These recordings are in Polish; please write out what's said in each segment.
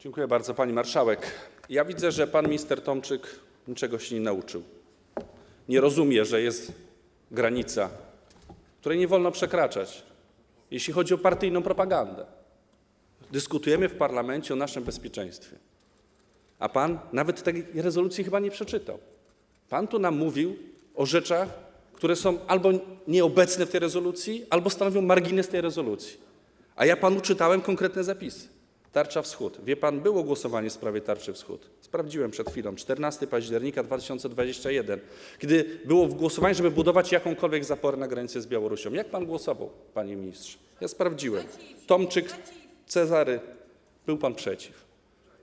Dziękuję bardzo, pani marszałek. Ja widzę, że pan minister Tomczyk niczego się nie nauczył. Nie rozumie, że jest granica, której nie wolno przekraczać, jeśli chodzi o partyjną propagandę. Dyskutujemy w parlamencie o naszym bezpieczeństwie, a pan nawet tej rezolucji chyba nie przeczytał. Pan tu nam mówił o rzeczach, które są albo nieobecne w tej rezolucji, albo stanowią margines tej rezolucji. A ja panu czytałem konkretne zapisy. Tarcza Wschód. Wie pan, było głosowanie w sprawie Tarczy Wschód. Sprawdziłem przed chwilą, 14 października 2021, kiedy było głosowanie, żeby budować jakąkolwiek zaporę na granicy z Białorusią. Jak pan głosował, panie ministrze? Ja sprawdziłem. Tomczyk, Cezary, był pan przeciw.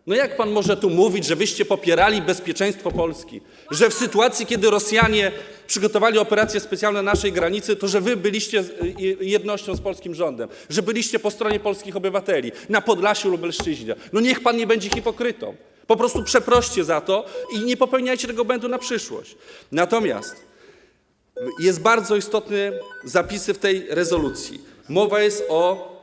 No jak pan może tu mówić, że wyście popierali bezpieczeństwo Polski? Że w sytuacji, kiedy Rosjanie przygotowali operacje specjalne na naszej granicy, to że wy byliście z- y, jednością z polskim rządem, że byliście po stronie polskich obywateli na Podlasiu lub Leszczyźnie. No niech pan nie będzie hipokrytą. Po prostu przeproście za to i nie popełniajcie tego błędu na przyszłość. Natomiast jest bardzo istotny zapisy w tej rezolucji. Mowa jest o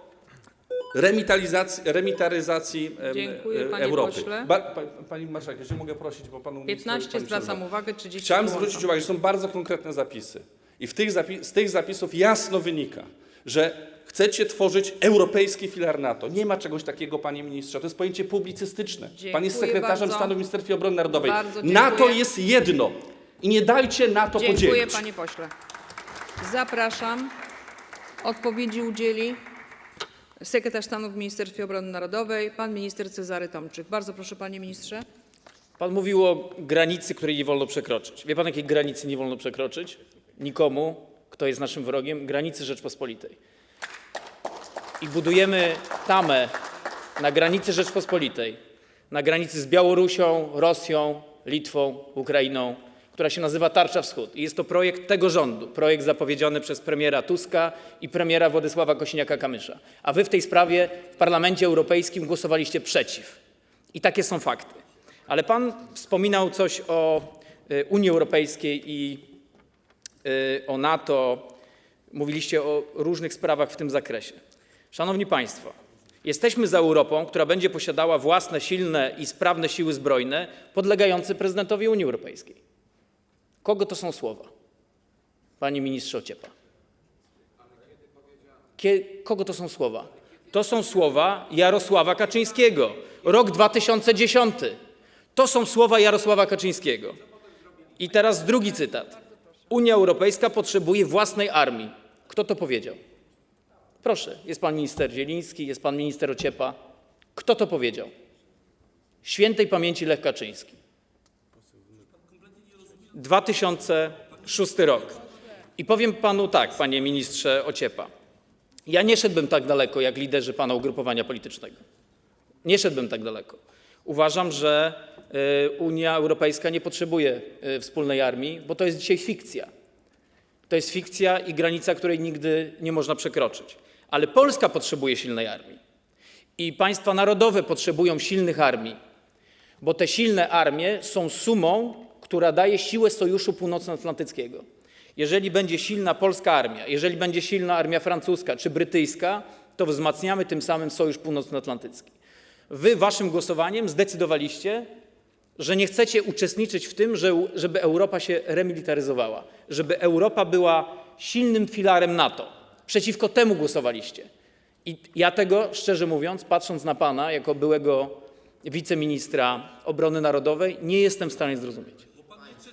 remitalizacji, remitaryzacji em, Dziękuję, panie Europy. pośle. Ba, pa, pani marszałek, jeżeli mogę prosić, bo panu 15 pani zwracam uwagę, 30 Chciałem wyłączam. zwrócić uwagę, że są bardzo konkretne zapisy. I w tych zapi- z tych zapisów jasno wynika, że chcecie tworzyć europejski filar NATO. Nie ma czegoś takiego, panie ministrze. To jest pojęcie publicystyczne. Pan jest Dziękuję sekretarzem bardzo. stanu w Ministerstwie Obrony Narodowej. Bardzo dziękuję. NATO jest jedno. I nie dajcie NATO Dziękuję, podzielić. panie pośle. Zapraszam. Odpowiedzi udzieli sekretarz stanu w Ministerstwie Obrony Narodowej, pan minister Cezary Tomczyk. Bardzo proszę, panie ministrze. Pan mówił o granicy, której nie wolno przekroczyć. Wie pan, jakiej granicy nie wolno przekroczyć? Nikomu, kto jest naszym wrogiem, granicy Rzeczpospolitej. I budujemy tamę na granicy Rzeczpospolitej, na granicy z Białorusią, Rosją, Litwą, Ukrainą, która się nazywa Tarcza Wschód. I jest to projekt tego rządu, projekt zapowiedziany przez premiera Tuska i premiera Władysława Kosiniaka-Kamysza. A wy w tej sprawie w Parlamencie Europejskim głosowaliście przeciw. I takie są fakty. Ale pan wspominał coś o y, Unii Europejskiej i y, o NATO. Mówiliście o różnych sprawach w tym zakresie. Szanowni Państwo, jesteśmy za Europą, która będzie posiadała własne, silne i sprawne siły zbrojne podlegające prezydentowi Unii Europejskiej. Kogo to są słowa? Panie ministrze Ociepa. Kogo to są słowa? To są słowa Jarosława Kaczyńskiego. Rok 2010. To są słowa Jarosława Kaczyńskiego. I teraz drugi cytat. Unia Europejska potrzebuje własnej armii. Kto to powiedział? Proszę, jest pan minister Zieliński, jest pan minister Ociepa. Kto to powiedział? Świętej pamięci Lech Kaczyński. 2006 rok. I powiem panu tak, panie ministrze Ociepa. Ja nie szedłbym tak daleko jak liderzy pana ugrupowania politycznego. Nie szedłbym tak daleko. Uważam, że y, Unia Europejska nie potrzebuje y, wspólnej armii, bo to jest dzisiaj fikcja. To jest fikcja i granica, której nigdy nie można przekroczyć. Ale Polska potrzebuje silnej armii. I państwa narodowe potrzebują silnych armii, bo te silne armie są sumą, która daje siłę Sojuszu Północnoatlantyckiego. Jeżeli będzie silna polska armia, jeżeli będzie silna armia francuska czy brytyjska, to wzmacniamy tym samym Sojusz Północnoatlantycki. Wy waszym głosowaniem zdecydowaliście, że nie chcecie uczestniczyć w tym, że, żeby Europa się remilitaryzowała, żeby Europa była silnym filarem NATO. Przeciwko temu głosowaliście. I ja tego, szczerze mówiąc, patrząc na pana jako byłego wiceministra obrony narodowej, nie jestem w stanie zrozumieć.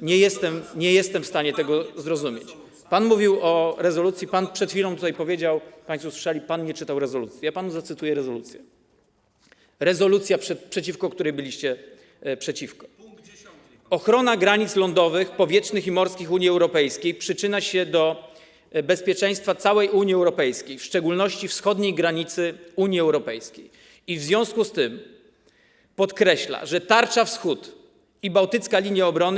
Nie jestem, nie jestem w stanie tego zrozumieć. Pan mówił o rezolucji, pan przed chwilą tutaj powiedział, państwo słyszeli, pan nie czytał rezolucji. Ja panu zacytuję rezolucję. Rezolucja, przeciwko której byliście e, przeciwko. Ochrona granic lądowych, powietrznych i morskich Unii Europejskiej przyczyna się do e, bezpieczeństwa całej Unii Europejskiej, w szczególności wschodniej granicy Unii Europejskiej. I w związku z tym podkreśla, że Tarcza Wschód i Bałtycka Linia Obrony